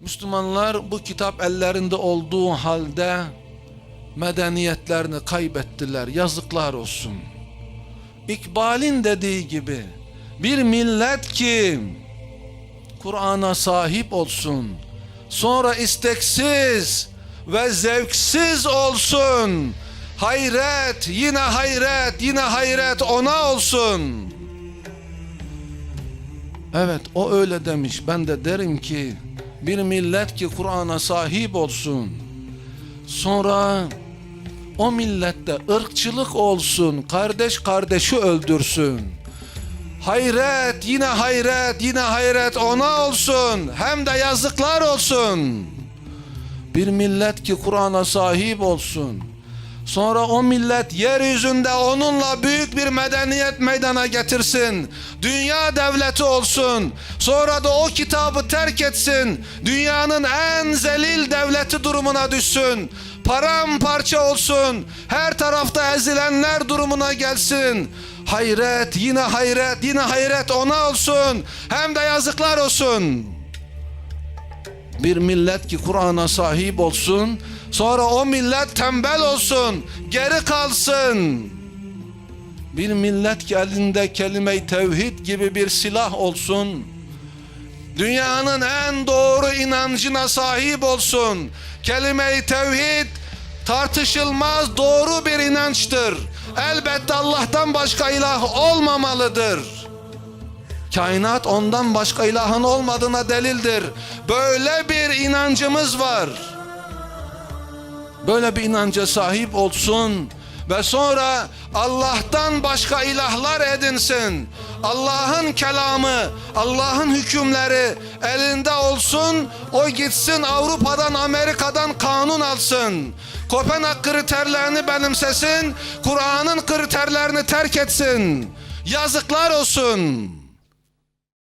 Müslümanlar bu kitap ellerinde olduğu halde medeniyetlerini kaybettiler. Yazıklar olsun. İkbal'in dediği gibi bir millet ki Kur'an'a sahip olsun. Sonra isteksiz ve zevksiz olsun. Hayret, yine hayret, yine hayret ona olsun. Evet, o öyle demiş. Ben de derim ki bir millet ki Kur'an'a sahip olsun. Sonra o millette ırkçılık olsun, kardeş kardeşi öldürsün. Hayret, yine hayret, yine hayret ona olsun. Hem de yazıklar olsun. Bir millet ki Kur'an'a sahip olsun. Sonra o millet yeryüzünde onunla büyük bir medeniyet meydana getirsin. Dünya devleti olsun. Sonra da o kitabı terk etsin. Dünyanın en zelil devleti durumuna düşsün. Paramparça olsun. Her tarafta ezilenler durumuna gelsin. Hayret, yine hayret, yine hayret ona olsun. Hem de yazıklar olsun. Bir millet ki Kur'an'a sahip olsun. Sonra o millet tembel olsun, geri kalsın. Bir millet ki elinde kelime-i tevhid gibi bir silah olsun. Dünyanın en doğru inancına sahip olsun. Kelime-i tevhid tartışılmaz doğru bir inançtır. Elbette Allah'tan başka ilah olmamalıdır. Kainat ondan başka ilahın olmadığına delildir. Böyle bir inancımız var. Böyle bir inanca sahip olsun ve sonra Allah'tan başka ilahlar edinsin. Allah'ın kelamı, Allah'ın hükümleri elinde olsun. O gitsin Avrupa'dan, Amerika'dan kanun alsın. Kopenhag kriterlerini benimsesin. Kur'an'ın kriterlerini terk etsin. Yazıklar olsun.